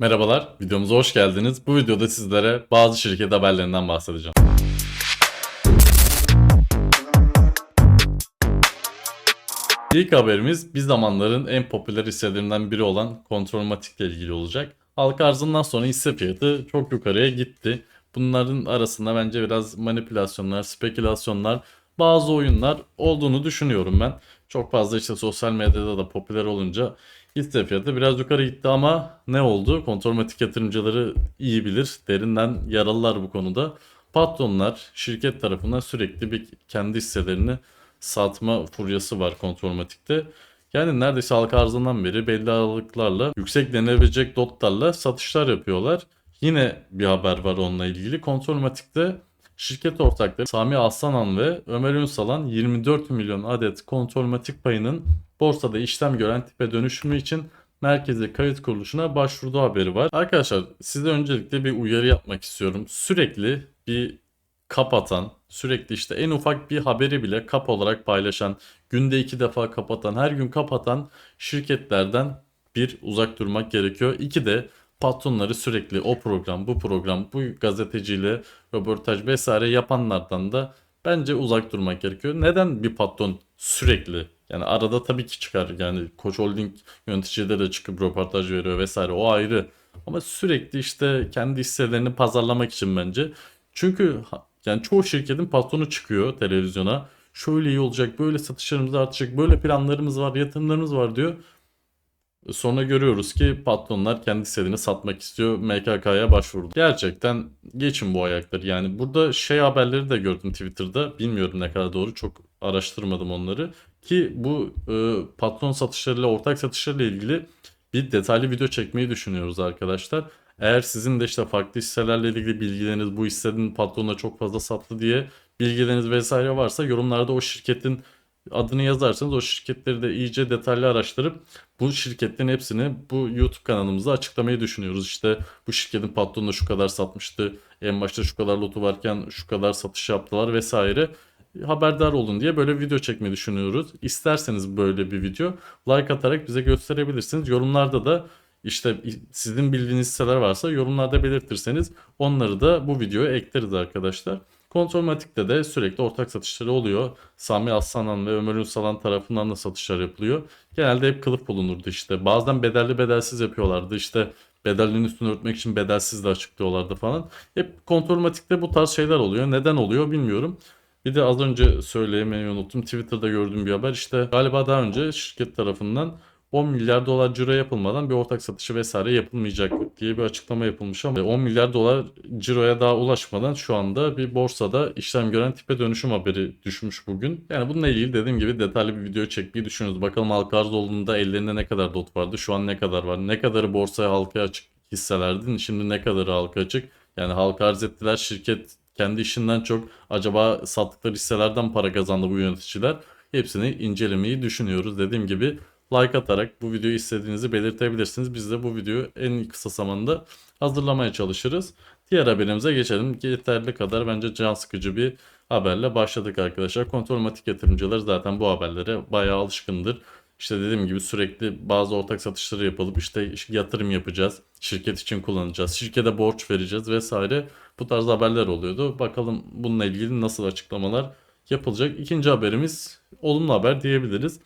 Merhabalar, videomuza hoş geldiniz. Bu videoda sizlere bazı şirket haberlerinden bahsedeceğim. İlk haberimiz bir zamanların en popüler hisselerinden biri olan Kontrolmatik ile ilgili olacak. Halka arzından sonra hisse fiyatı çok yukarıya gitti. Bunların arasında bence biraz manipülasyonlar, spekülasyonlar, bazı oyunlar olduğunu düşünüyorum ben. Çok fazla işte sosyal medyada da popüler olunca hisse fiyatı biraz yukarı gitti ama ne oldu? Kontrolmatik yatırımcıları iyi bilir. Derinden yaralılar bu konuda. Patronlar şirket tarafından sürekli bir kendi hisselerini satma furyası var kontrolmatikte. Yani neredeyse halka arzından beri belli aralıklarla yüksek denebilecek lotlarla satışlar yapıyorlar. Yine bir haber var onunla ilgili. Kontrolmatikte şirket ortakları Sami Aslanan ve Ömer Ünsal'an 24 milyon adet kontrolmatik payının borsada işlem gören tipe dönüşümü için merkezi kayıt kuruluşuna başvurduğu haberi var. Arkadaşlar size öncelikle bir uyarı yapmak istiyorum. Sürekli bir kapatan, sürekli işte en ufak bir haberi bile kap olarak paylaşan, günde iki defa kapatan, her gün kapatan şirketlerden bir uzak durmak gerekiyor. İki de patronları sürekli o program, bu program, bu gazeteciyle röportaj vesaire yapanlardan da bence uzak durmak gerekiyor. Neden bir patron sürekli yani arada tabii ki çıkar yani Koç Holding yöneticileri de çıkıp röportaj veriyor vesaire o ayrı. Ama sürekli işte kendi hisselerini pazarlamak için bence. Çünkü yani çoğu şirketin patronu çıkıyor televizyona. Şöyle iyi olacak, böyle satışlarımız artacak, böyle planlarımız var, yatırımlarımız var diyor. Sonra görüyoruz ki patronlar kendi hisselerini satmak istiyor. MKK'ya başvurdu. Gerçekten geçin bu ayakları. Yani burada şey haberleri de gördüm Twitter'da. Bilmiyorum ne kadar doğru. Çok araştırmadım onları. Ki bu e, patron satışlarıyla, ortak satışlarıyla ilgili bir detaylı video çekmeyi düşünüyoruz arkadaşlar. Eğer sizin de işte farklı hisselerle ilgili bilgileriniz bu hissenin patrona çok fazla sattı diye bilgileriniz vesaire varsa yorumlarda o şirketin adını yazarsanız o şirketleri de iyice detaylı araştırıp bu şirketlerin hepsini bu YouTube kanalımızda açıklamayı düşünüyoruz. İşte bu şirketin patronu şu kadar satmıştı. En başta şu kadar lotu varken şu kadar satış yaptılar vesaire. Haberdar olun diye böyle video çekmeyi düşünüyoruz. İsterseniz böyle bir video like atarak bize gösterebilirsiniz. Yorumlarda da işte sizin bildiğiniz hisseler varsa yorumlarda belirtirseniz onları da bu videoya ekleriz arkadaşlar. Kontrolmatik'te de sürekli ortak satışları oluyor. Sami Aslan ve Ömer Ünsalan tarafından da satışlar yapılıyor. Genelde hep kılıf bulunurdu işte. Bazen bedelli bedelsiz yapıyorlardı. İşte bedellerin üstünü örtmek için bedelsiz de açıklıyorlardı falan. Hep kontrolmatikte bu tarz şeyler oluyor. Neden oluyor bilmiyorum. Bir de az önce söyleyemeyi unuttum. Twitter'da gördüğüm bir haber. İşte galiba daha önce şirket tarafından 10 milyar dolar ciro yapılmadan bir ortak satışı vesaire yapılmayacak diye bir açıklama yapılmış ama 10 milyar dolar ciroya daha ulaşmadan şu anda bir borsada işlem gören tipe dönüşüm haberi düşmüş bugün. Yani bununla ilgili dediğim gibi detaylı bir video çekmeyi düşünüyoruz. Bakalım halka arz olduğunda ellerinde ne kadar dot vardı, şu an ne kadar var, ne kadarı borsaya halka açık hisselerdi, şimdi ne kadarı halka açık. Yani halka arz ettiler şirket kendi işinden çok acaba sattıkları hisselerden para kazandı bu yöneticiler. Hepsini incelemeyi düşünüyoruz. Dediğim gibi like atarak bu videoyu istediğinizi belirtebilirsiniz. Biz de bu videoyu en kısa zamanda hazırlamaya çalışırız. Diğer haberimize geçelim. Yeterli kadar bence can sıkıcı bir haberle başladık arkadaşlar. Kontrolmatik yatırımcılar zaten bu haberlere bayağı alışkındır. İşte dediğim gibi sürekli bazı ortak satışları yapılıp işte yatırım yapacağız. Şirket için kullanacağız. Şirkete borç vereceğiz vesaire. Bu tarz haberler oluyordu. Bakalım bununla ilgili nasıl açıklamalar yapılacak. İkinci haberimiz olumlu haber diyebiliriz.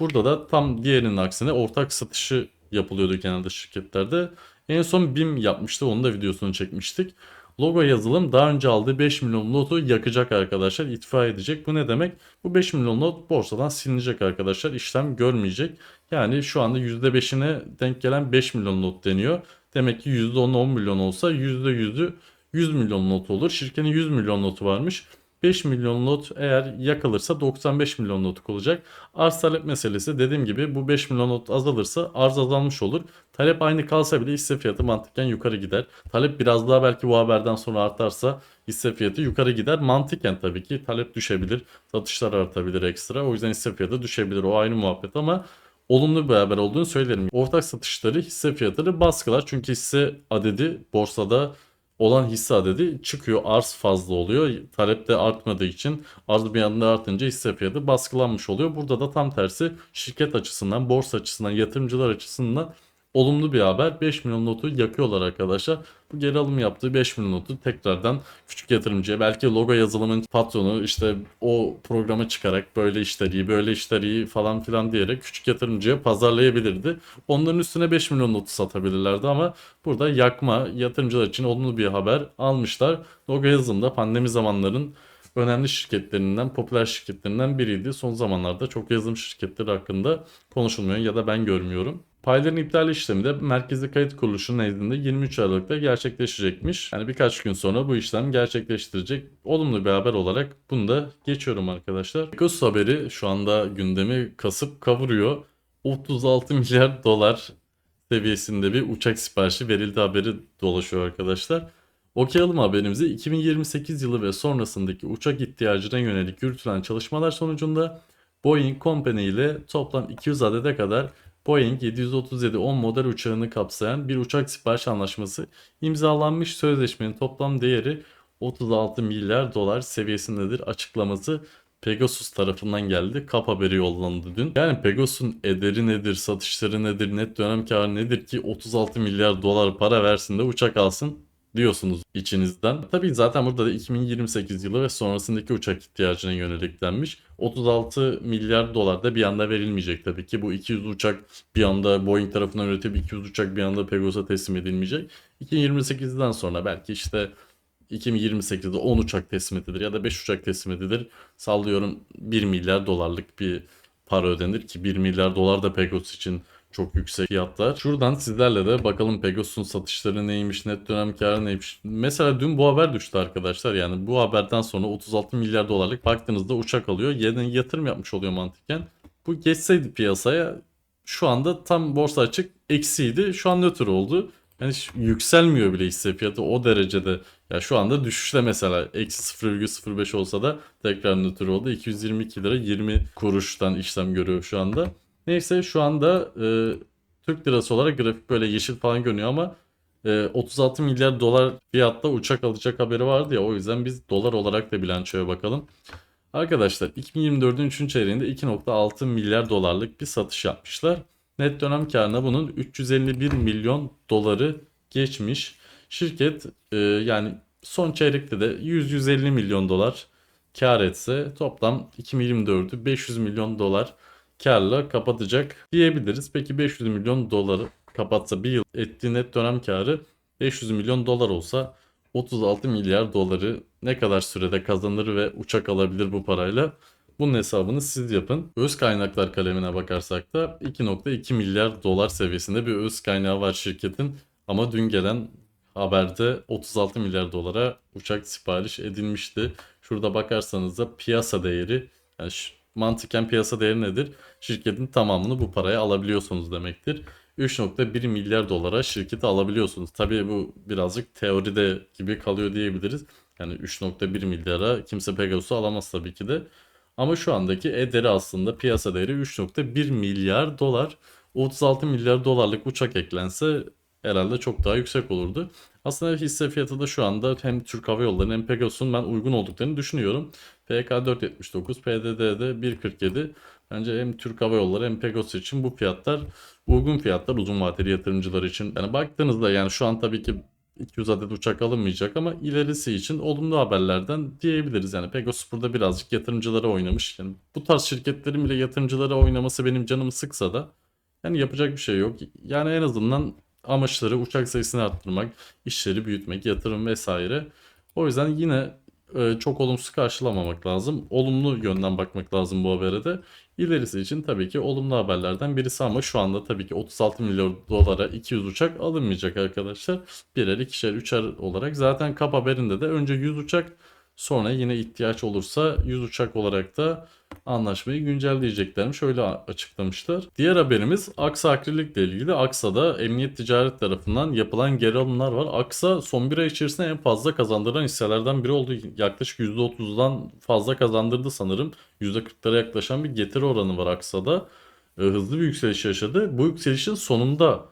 Burada da tam diğerinin aksine ortak satışı yapılıyordu genelde şirketlerde. En son BİM yapmıştı. Onun da videosunu çekmiştik. Logo yazılım daha önce aldığı 5 milyon notu yakacak arkadaşlar. itfa edecek. Bu ne demek? Bu 5 milyon not borsadan silinecek arkadaşlar. İşlem görmeyecek. Yani şu anda %5'ine denk gelen 5 milyon not deniyor. Demek ki %10 10 milyon olsa %100'ü 100 milyon not olur. Şirketin 100 milyon notu varmış. 5 milyon lot eğer yakılırsa 95 milyon notluk olacak. Arz talep meselesi dediğim gibi bu 5 milyon not azalırsa arz azalmış olur. Talep aynı kalsa bile hisse fiyatı mantıken yukarı gider. Talep biraz daha belki bu haberden sonra artarsa hisse fiyatı yukarı gider. Mantıken tabii ki talep düşebilir. Satışlar artabilir ekstra. O yüzden hisse fiyatı düşebilir. O ayrı muhabbet ama olumlu bir haber olduğunu söylerim. Ortak satışları hisse fiyatları baskılar. Çünkü hisse adedi borsada olan hisse adedi çıkıyor. Arz fazla oluyor. Talep de artmadığı için arz bir anda artınca hisse fiyatı baskılanmış oluyor. Burada da tam tersi şirket açısından, borsa açısından, yatırımcılar açısından olumlu bir haber. 5 milyon notu yakıyorlar arkadaşlar. Bu geri alım yaptığı 5 milyon notu tekrardan küçük yatırımcıya belki logo yazılımın patronu işte o programa çıkarak böyle işler iyi böyle işler iyi falan filan diyerek küçük yatırımcıya pazarlayabilirdi. Onların üstüne 5 milyon notu satabilirlerdi ama burada yakma yatırımcılar için olumlu bir haber almışlar. Logo yazılımda pandemi zamanların önemli şirketlerinden, popüler şirketlerinden biriydi. Son zamanlarda çok yazılım şirketleri hakkında konuşulmuyor ya da ben görmüyorum. Payların iptal işlemi de Merkezi Kayıt Kuruluşu'nun nezdinde 23 Aralık'ta gerçekleşecekmiş. Yani birkaç gün sonra bu işlem gerçekleştirecek. Olumlu bir haber olarak bunu da geçiyorum arkadaşlar. Pegasus haberi şu anda gündemi kasıp kavuruyor. 36 milyar dolar seviyesinde bir uçak siparişi verildi haberi dolaşıyor arkadaşlar. Okuyalım haberimizi. 2028 yılı ve sonrasındaki uçak ihtiyacına yönelik yürütülen çalışmalar sonucunda Boeing Company ile toplam 200 adede kadar Boeing 737-10 model uçağını kapsayan bir uçak sipariş anlaşması imzalanmış sözleşmenin toplam değeri 36 milyar dolar seviyesindedir açıklaması Pegasus tarafından geldi. Kap haberi yollandı dün. Yani Pegasus'un ederi nedir, satışları nedir, net dönem karı nedir ki 36 milyar dolar para versin de uçak alsın diyorsunuz içinizden. Tabii zaten burada da 2028 yılı ve sonrasındaki uçak ihtiyacına yönelik denmiş. 36 milyar dolar da bir anda verilmeyecek tabii ki. Bu 200 uçak bir anda Boeing tarafından üretip 200 uçak bir anda Pegasus'a teslim edilmeyecek. 2028'den sonra belki işte 2028'de 10 uçak teslim edilir ya da 5 uçak teslim edilir. Sallıyorum 1 milyar dolarlık bir para ödenir ki 1 milyar dolar da Pegasus için çok yüksek fiyatlar. Şuradan sizlerle de bakalım Pegasus'un satışları neymiş, net dönem karı neymiş. Mesela dün bu haber düştü arkadaşlar. Yani bu haberden sonra 36 milyar dolarlık baktığınızda uçak alıyor. Yerine yatırım yapmış oluyor mantıken. Bu geçseydi piyasaya şu anda tam borsa açık eksiydi. Şu an nötr oldu. Yani hiç yükselmiyor bile hisse fiyatı o derecede. Ya şu anda düşüşte mesela eksi 0,05 olsa da tekrar nötr oldu. 222 lira 20 kuruştan işlem görüyor şu anda. Neyse şu anda e, Türk lirası olarak grafik böyle yeşil falan görünüyor ama e, 36 milyar dolar fiyatta uçak alacak haberi vardı ya o yüzden biz dolar olarak da bilançoya bakalım. Arkadaşlar 2024'ün 3. çeyreğinde 2.6 milyar dolarlık bir satış yapmışlar. Net dönem karına bunun 351 milyon doları geçmiş. Şirket e, yani son çeyrekte de 100-150 milyon dolar kar etse toplam 2024'ü 500 milyon dolar karla kapatacak diyebiliriz. Peki 500 milyon doları kapatsa bir yıl ettiği net dönem karı 500 milyon dolar olsa 36 milyar doları ne kadar sürede kazanır ve uçak alabilir bu parayla? Bunun hesabını siz yapın. Öz kaynaklar kalemine bakarsak da 2.2 milyar dolar seviyesinde bir öz kaynağı var şirketin. Ama dün gelen haberde 36 milyar dolara uçak sipariş edilmişti. Şurada bakarsanız da piyasa değeri yani mantıken piyasa değeri nedir? Şirketin tamamını bu paraya alabiliyorsunuz demektir. 3.1 milyar dolara şirketi alabiliyorsunuz. Tabii bu birazcık teoride gibi kalıyor diyebiliriz. Yani 3.1 milyara kimse Pegasus'u alamaz tabii ki de. Ama şu andaki ederi aslında piyasa değeri 3.1 milyar dolar. 36 milyar dolarlık uçak eklense herhalde çok daha yüksek olurdu. Aslında hisse fiyatı da şu anda hem Türk Hava Yolları hem Pegasus'un ben uygun olduklarını düşünüyorum. PK 4.79, PDD'de 1.47. Bence hem Türk Hava Yolları hem Pegasus için bu fiyatlar uygun fiyatlar uzun vadeli yatırımcılar için. Yani baktığınızda yani şu an tabii ki 200 adet uçak alınmayacak ama ilerisi için olumlu haberlerden diyebiliriz. Yani Pegasus burada birazcık yatırımcılara oynamış. Yani bu tarz şirketlerin bile yatırımcılara oynaması benim canımı sıksa da yani yapacak bir şey yok. Yani en azından amaçları uçak sayısını arttırmak, işleri büyütmek, yatırım vesaire. O yüzden yine e, çok olumsuz karşılamamak lazım. Olumlu yönden bakmak lazım bu habere de. İlerisi için tabii ki olumlu haberlerden birisi ama şu anda tabii ki 36 milyon dolara 200 uçak alınmayacak arkadaşlar. Birer, ikişer, üçer olarak. Zaten kap haberinde de önce 100 uçak sonra yine ihtiyaç olursa 100 uçak olarak da anlaşmayı güncelleyeceklermiş. Öyle açıklamışlar. Diğer haberimiz Aksa Akrilik ile ilgili. Aksa'da Emniyet Ticaret tarafından yapılan geri alımlar var. Aksa son bir ay içerisinde en fazla kazandıran hisselerden biri oldu. Yaklaşık %30'dan fazla kazandırdı sanırım. %40'lara yaklaşan bir getiri oranı var Aksa'da. E, hızlı bir yükseliş yaşadı. Bu yükselişin sonunda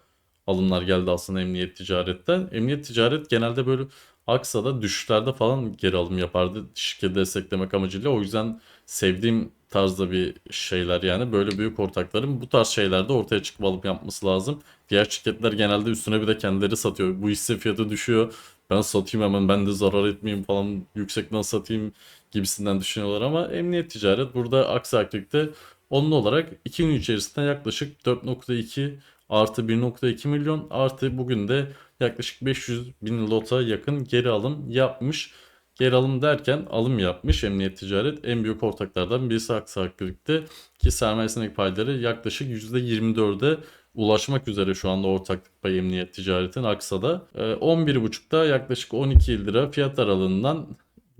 alımlar geldi aslında Emniyet Ticaret'ten. Emniyet Ticaret genelde böyle Aksa'da düşüşlerde falan geri alım yapardı şirketi desteklemek amacıyla. O yüzden sevdiğim tarzda bir şeyler yani. Böyle büyük ortakların bu tarz şeylerde ortaya çıkıp alım yapması lazım. Diğer şirketler genelde üstüne bir de kendileri satıyor. Bu hisse fiyatı düşüyor. Ben satayım hemen ben de zarar etmeyeyim falan yüksekten satayım gibisinden düşünüyorlar ama emniyet ticaret burada aksi takdirde onun olarak 2 gün içerisinde yaklaşık 4.2 artı 1.2 milyon artı bugün de yaklaşık 500 bin lota yakın geri alım yapmış. Geri alım derken alım yapmış emniyet ticaret en büyük ortaklardan birisi aksi takdirde ki sermayesindeki payları yaklaşık %24'e ulaşmak üzere şu anda ortaklık payı emniyet ticaretin Aksa'da. Ee, 11.5'da yaklaşık 12 lira fiyat aralığından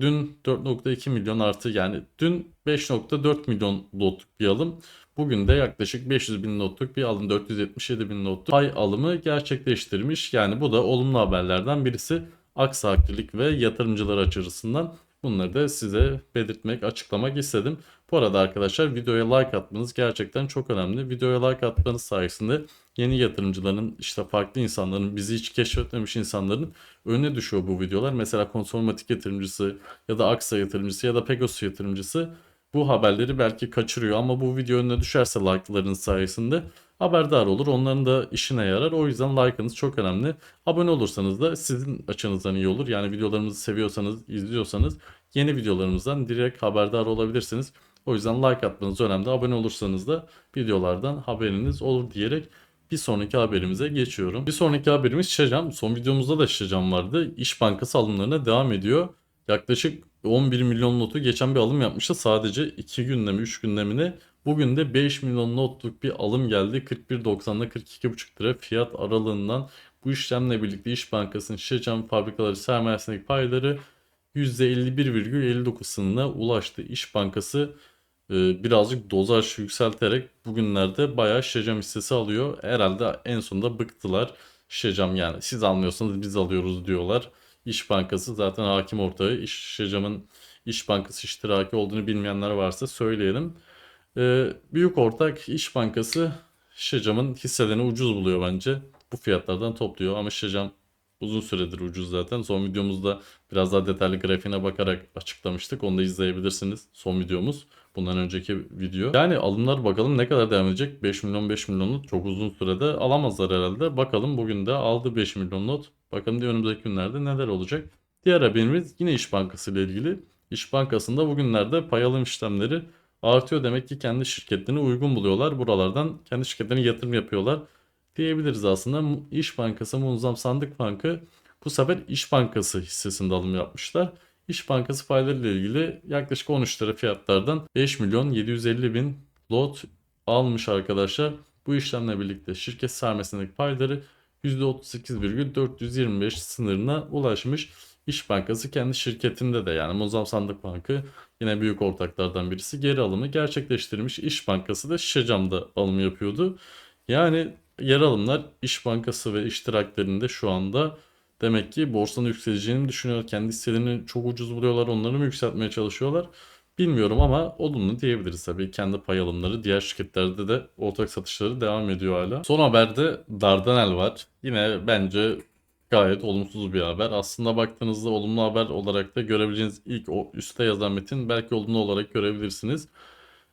dün 4.2 milyon artı yani dün 5.4 milyon lotluk bir alım. Bugün de yaklaşık 500 bin notluk bir alım 477 bin notluk pay alımı gerçekleştirmiş. Yani bu da olumlu haberlerden birisi. Aksa Akrilik ve yatırımcılar açısından bunları da size belirtmek, açıklamak istedim. Bu arada arkadaşlar videoya like atmanız gerçekten çok önemli. Videoya like atmanız sayesinde yeni yatırımcıların işte farklı insanların bizi hiç keşfetmemiş insanların önüne düşüyor bu videolar. Mesela konsolmatik yatırımcısı ya da Aksa yatırımcısı ya da Pegasus yatırımcısı bu haberleri belki kaçırıyor ama bu video önüne düşerse like'ların sayesinde haberdar olur. Onların da işine yarar. O yüzden like'ınız çok önemli. Abone olursanız da sizin açınızdan iyi olur. Yani videolarımızı seviyorsanız, izliyorsanız yeni videolarımızdan direkt haberdar olabilirsiniz. O yüzden like atmanız önemli. Abone olursanız da videolardan haberiniz olur diyerek bir sonraki haberimize geçiyorum. Bir sonraki haberimiz Şecam. Son videomuzda da Şecam vardı. İş Bankası alımlarına devam ediyor. Yaklaşık 11 milyon notu geçen bir alım yapmıştı. Sadece 2 günde mi 3 günde mi ne? Bugün de 5 milyon notluk bir alım geldi. 41.90'da 42.5 lira fiyat aralığından bu işlemle birlikte İş Bankası'nın şişe cam fabrikaları sermayesindeki payları %51,59 sınırına ulaştı. İş Bankası e, birazcık dozaj yükselterek bugünlerde bayağı şişe cam hissesi alıyor. Herhalde en sonunda bıktılar. Şişe cam yani siz almıyorsanız biz alıyoruz diyorlar. İş Bankası zaten hakim ortağı. İş şişe camın İş Bankası iştiraki olduğunu bilmeyenler varsa söyleyelim. Ee, büyük ortak İş Bankası Şişecam'ın hisselerini ucuz buluyor bence. Bu fiyatlardan topluyor ama Şişecam uzun süredir ucuz zaten. Son videomuzda biraz daha detaylı grafiğine bakarak açıklamıştık. Onu da izleyebilirsiniz. Son videomuz. Bundan önceki video. Yani alımlar bakalım ne kadar devam edecek. 5 milyon 5 milyonu çok uzun sürede alamazlar herhalde. Bakalım bugün de aldı 5 milyon not. Bakalım diye önümüzdeki günlerde neler olacak. Diğer haberimiz yine İş Bankası ile ilgili. İş Bankası'nda bugünlerde pay alım işlemleri artıyor. Demek ki kendi şirketlerini uygun buluyorlar. Buralardan kendi şirketlerine yatırım yapıyorlar diyebiliriz aslında. İş Bankası, Munzam Sandık Bankı bu sefer İş Bankası hissesinde alım yapmışlar. İş Bankası payları ile ilgili yaklaşık 13 lira fiyatlardan 5 milyon 750 bin lot almış arkadaşlar. Bu işlemle birlikte şirket sermayesindeki payları %38,425 sınırına ulaşmış. İş Bankası kendi şirketinde de yani Mozam Sandık Bankı yine büyük ortaklardan birisi geri alımı gerçekleştirmiş. İş Bankası da Şişecam'da alım yapıyordu. Yani yer alımlar İş Bankası ve iştiraklerinde şu anda demek ki borsanın yükseleceğini düşünüyorlar. Kendi hisselerini çok ucuz buluyorlar. Onları mı yükseltmeye çalışıyorlar? Bilmiyorum ama olumlu diyebiliriz tabii. Kendi pay alımları diğer şirketlerde de ortak satışları devam ediyor hala. Son haberde Dardanel var. Yine bence gayet olumsuz bir haber. Aslında baktığınızda olumlu haber olarak da görebileceğiniz ilk o üstte yazan metin belki olumlu olarak görebilirsiniz.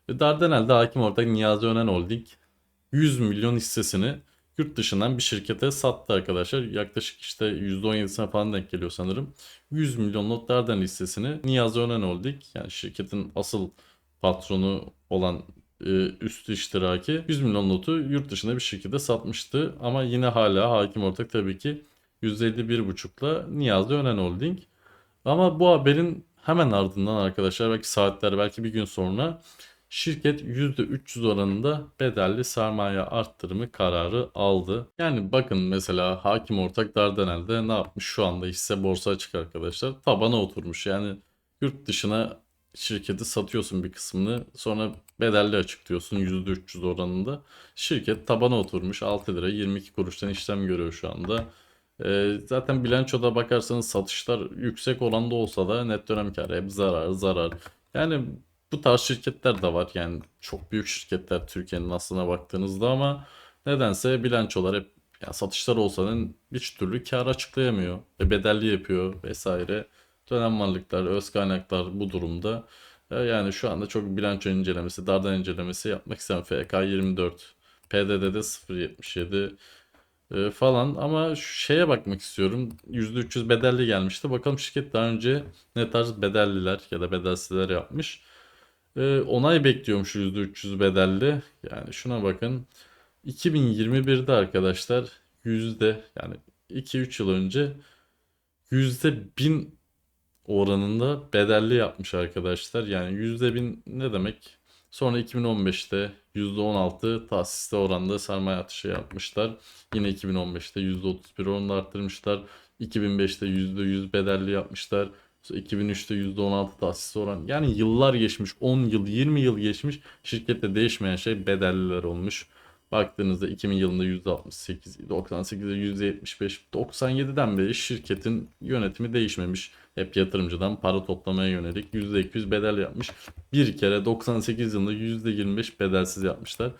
Dardanel'de hakim ortak Niyazi Önen Holding 100 milyon hissesini yurt dışından bir şirkete sattı arkadaşlar. Yaklaşık işte %17'sine falan denk geliyor sanırım. 100 milyon notlardan hissesini Niyazi Önen Holding yani şirketin asıl patronu olan e, üstü iştiraki 100 milyon notu yurt dışında bir şirkete satmıştı. Ama yine hala hakim ortak tabii ki %51,5'la Niyazi Önen Holding. Ama bu haberin hemen ardından arkadaşlar belki saatler belki bir gün sonra şirket %300 oranında bedelli sermaye arttırımı kararı aldı. Yani bakın mesela hakim ortak Dardanel'de ne yapmış şu anda hisse borsa açık arkadaşlar. Tabana oturmuş yani yurt dışına şirketi satıyorsun bir kısmını sonra bedelli açıklıyorsun %300 oranında. Şirket tabana oturmuş 6 lira 22 kuruştan işlem görüyor şu anda. Ee, zaten bilançoda bakarsanız satışlar yüksek oranda olsa da net dönem karı hep zarar zarar. Yani bu tarz şirketler de var. Yani çok büyük şirketler Türkiye'nin aslına baktığınızda ama nedense bilançolar hep ya satışlar olsa da hiç türlü kar açıklayamıyor. Ve bedelli yapıyor vesaire. Dönem varlıklar, öz kaynaklar bu durumda. E, Yani şu anda çok bilanço incelemesi, dardan incelemesi yapmak istemem. FK 24, PDD'de 0.77 e, falan ama şeye bakmak istiyorum. %300 bedelli gelmişti. Bakalım şirket daha önce ne tarz bedelliler ya da bedelsizler yapmış. E, onay bekliyormuş %300 bedelli. Yani şuna bakın. 2021'de arkadaşlar yüzde yani 2-3 yıl önce yüzde 1000 oranında bedelli yapmış arkadaşlar. Yani yüzde 1000 ne demek? Sonra 2015'te %16 tahsiste oranda sermaye artışı yapmışlar. Yine 2015'te %31 oranında arttırmışlar. 2005'te %100 bedelli yapmışlar. Sonra 2003'te %16 tahsis oran. Yani yıllar geçmiş. 10 yıl, 20 yıl geçmiş. Şirkette değişmeyen şey bedelliler olmuş. Baktığınızda 2000 yılında %68, 98'de %75, 97'den beri şirketin yönetimi değişmemiş. Hep yatırımcıdan para toplamaya yönelik %200 bedel yapmış. Bir kere 98 yılında %25 bedelsiz yapmışlar.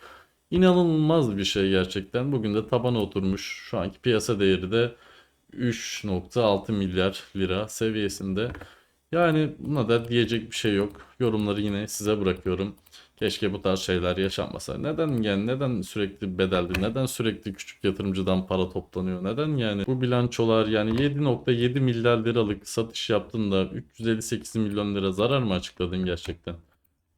İnanılmaz bir şey gerçekten. Bugün de tabana oturmuş. Şu anki piyasa değeri de 3.6 milyar lira seviyesinde. Yani buna da diyecek bir şey yok. Yorumları yine size bırakıyorum. Keşke bu tarz şeyler yaşanmasa. Neden yani neden sürekli bedelli, neden sürekli küçük yatırımcıdan para toplanıyor? Neden yani bu bilançolar yani 7.7 milyar liralık satış yaptın da 358 milyon lira zarar mı açıkladın gerçekten?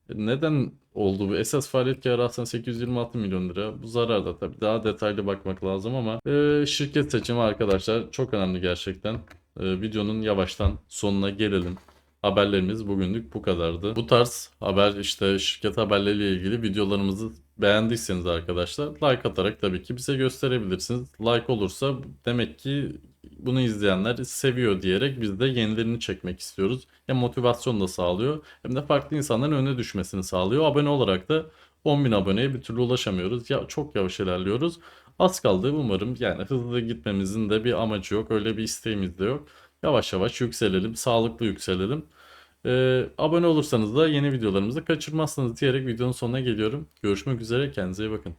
Neden oldu bu? Esas faaliyet karı aslında 826 milyon lira. Bu zarar da tabii daha detaylı bakmak lazım ama e, şirket seçimi arkadaşlar çok önemli gerçekten. E, videonun yavaştan sonuna gelelim. Haberlerimiz bugünlük bu kadardı. Bu tarz haber işte şirket haberleriyle ilgili videolarımızı beğendiyseniz arkadaşlar like atarak tabii ki bize gösterebilirsiniz. Like olursa demek ki bunu izleyenler seviyor diyerek biz de yenilerini çekmek istiyoruz. Hem motivasyon da sağlıyor hem de farklı insanların önüne düşmesini sağlıyor. Abone olarak da 10.000 aboneye bir türlü ulaşamıyoruz. Ya çok yavaş ilerliyoruz. Az kaldı umarım yani hızlı gitmemizin de bir amacı yok. Öyle bir isteğimiz de yok. Yavaş yavaş yükselelim, sağlıklı yükselelim. Ee, abone olursanız da yeni videolarımızı kaçırmazsınız diyerek videonun sonuna geliyorum. Görüşmek üzere, kendinize iyi bakın.